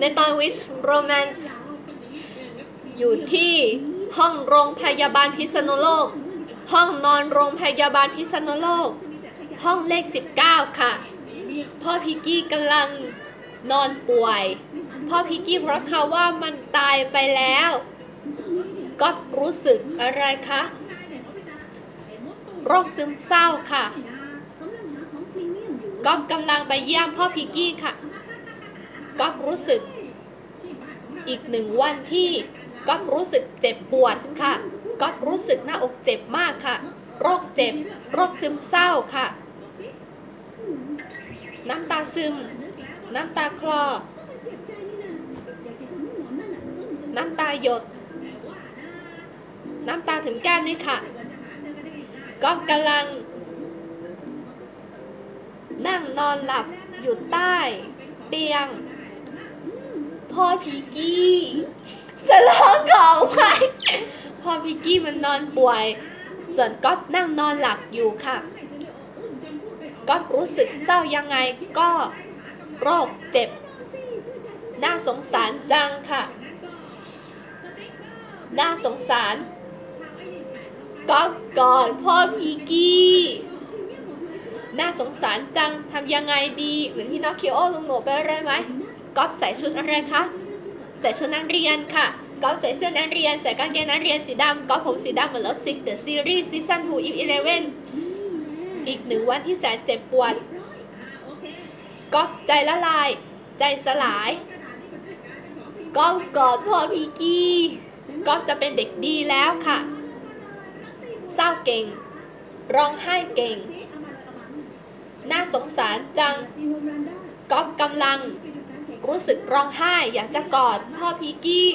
ในตอน Wish Romance อยู่ที่ห้องโรงพยาบาลพิษณุโลก ห้องนอนโรงพยาบาลพิษณุโลก ห้องเลข 19 ค่ะ พ่อพิกกี้กำลังนอนป่วย พ่อพิกกี้เพราะเขาว่ามันตายไปแล้ว ก็รู้สึกอะไรคะโรคซึมเศร้าค่ะ ก็กำลังไปเยี่ยมพ่อพิกกี้ค่ะ ก็รู้สึก อีกหนึ่งวันที่ก็รู้สึกเจ็บปวดค่ะก็รู้สึกหน้าอกเจ็บมากค่ะ โรคเจ็บ โรคซึมเศร้าค่ะ น้ำตาซึม น้ำตาคลอ น้ำตาหยด น้ำตาถึงแก้มนี่ค่ะก็กำลัง นั่งนอนหลับอยู่ใต้ เตียง พ่อพิกกี้ จะร้องของไหมพ่อพิกกี้มันนอนป่วย ส่วนก๊อตนั่งนอนหลับอยู่ค่ะ ก๊อตรู้สึกเศร้ายังไงก็โรคเจ็บ น่าสงสารจังค่ะ น่าสงสารก็กอดพ่อพิกกี้น่าสงสารจัง ทำยังไงดี เหมือนพี่นอคคิโอลุงหนไปอะไรไหม ก๊อฟใส่ชุดอะไรคะ ใส่ชุดนักเรียนค่ะ ก๊อฟใส่เสื้อนักเรียน ใส่กางเกงนักเรียนสีดำก๊อฟผมสีดำเหมือนลบซิกเดอะซีรีส์ซีซั่น2 if 11อีกหนึ่งวันที่แสนเจ็บปวด ก๊อฟใจละลาย ใจสลาย ก๊อฟกอดพ่อพีกี้ก๊อฟจะเป็นเด็กดีแล้วค่ะ เศร้าเก่ง ร้องไห้เก่ง น่าสงสารจัง ก๊อฟกำลัง รู้สึกร้องไห้อยากจะกอดพ่อพีกี้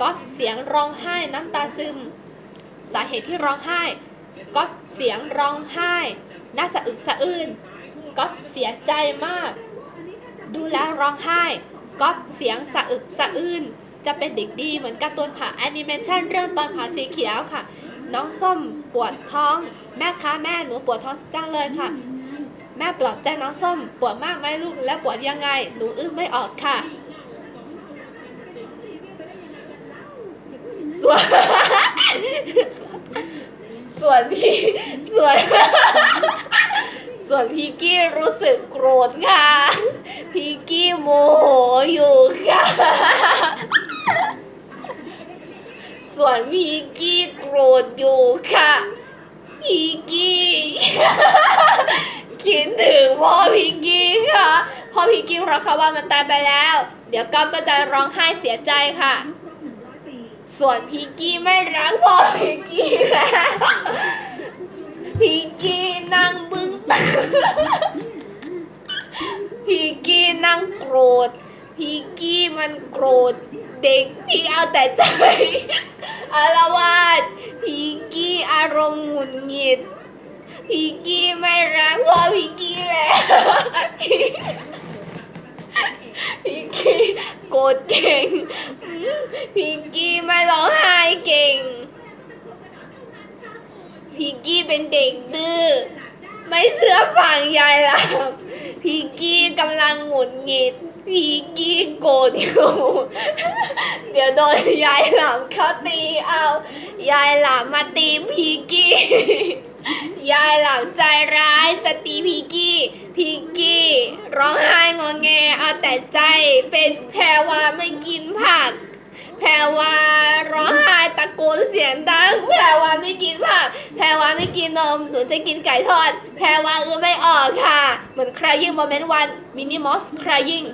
ก๊อฟเสียงร้องไห้น้ำตาซึม สาเหตุที่ร้องไห้ก๊อฟเสียงร้องไห้น่าสะอึกสะอื้นก๊อฟเสียใจมาก ดูแลร้องไห้ก๊อฟเสียงสะอึกสะอื้นจะเป็นเด็กดีเหมือนการ์ตูนผ่าแอนิเมชันเรื่องตอนผ่าสีเขียวค่ะ น้องส้มปวดท้อง แม่คะแม่หนูปวดท้องจังเลยค่ะ แม่ปลอบใจน้องส้ม ปวดมากไหมลูกและปวดยังไง หนูอึ้งไม่ออกค่ะส่วนส่วนพี่ส่วน ส่วนพี่กี้รู้สึกโกรธค่ะ พี่กี้โมโหอยู่ค่ะ ส่วนพี่กี้โกรธอยู่ค่ะ พี่กี้ อพิงกี้เพราะเขาว่ามันตายไปแล้ว เดี๋ยวก๊อฟก็จะร้องไห้เสียใจค่ะ ส่วนพิงกี้ไม่รักพ่อพิงกี้แล้วพิงกี้นั่งบึ้งพิงกี้นั่งโกรธพิงกี้มันโกรธเด็กพี่เอาแต่ใจ โกรธเก่งพีกี้ไม่ร้องไห้เก่งพีกี้เป็นเด็กดื้อ ไม่เชื่อฟังยายหลับพีกี้กำลังหงุดหงิดพีกี้โกรธอยู่เดี๋ยวโดนยายหลับเขาตีเอา ยายหลับมาตีพีกี้ยายหลับใจร้ายจะตีพีกี้พีกี้ร้องไห้ เอาแต่ใจเป็นแพรวาไม่กินผัก แพรวาร้องไห้ตะโกนเสียงดังแพรวาไม่กินผัก แพรวาไม่กินนมหนูจะกินไก่ทอด แพรวาเอือไม่ออกค่ะ เหมือน crying moment one minimos crying